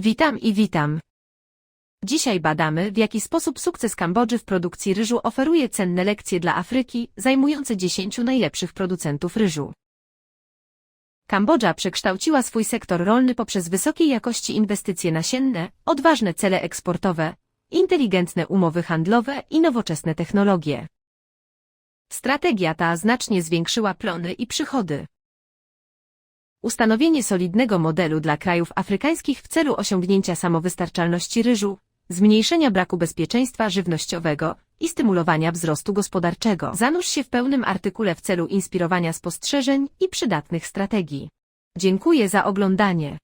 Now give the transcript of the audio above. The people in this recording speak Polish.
Witam i witam. Dzisiaj badamy, w jaki sposób sukces Kambodży w produkcji ryżu oferuje cenne lekcje dla Afryki, zajmujące 10 najlepszych producentów ryżu. Kambodża przekształciła swój sektor rolny poprzez wysokiej jakości inwestycje nasienne, odważne cele eksportowe, inteligentne umowy handlowe i nowoczesne technologie. Strategia ta znacznie zwiększyła plony i przychody. Ustanowienie solidnego modelu dla krajów afrykańskich w celu osiągnięcia samowystarczalności ryżu, zmniejszenia braku bezpieczeństwa żywnościowego i stymulowania wzrostu gospodarczego. Zanurz się w pełnym artykule w celu inspirowania spostrzeżeń i przydatnych strategii. Dziękuję za oglądanie.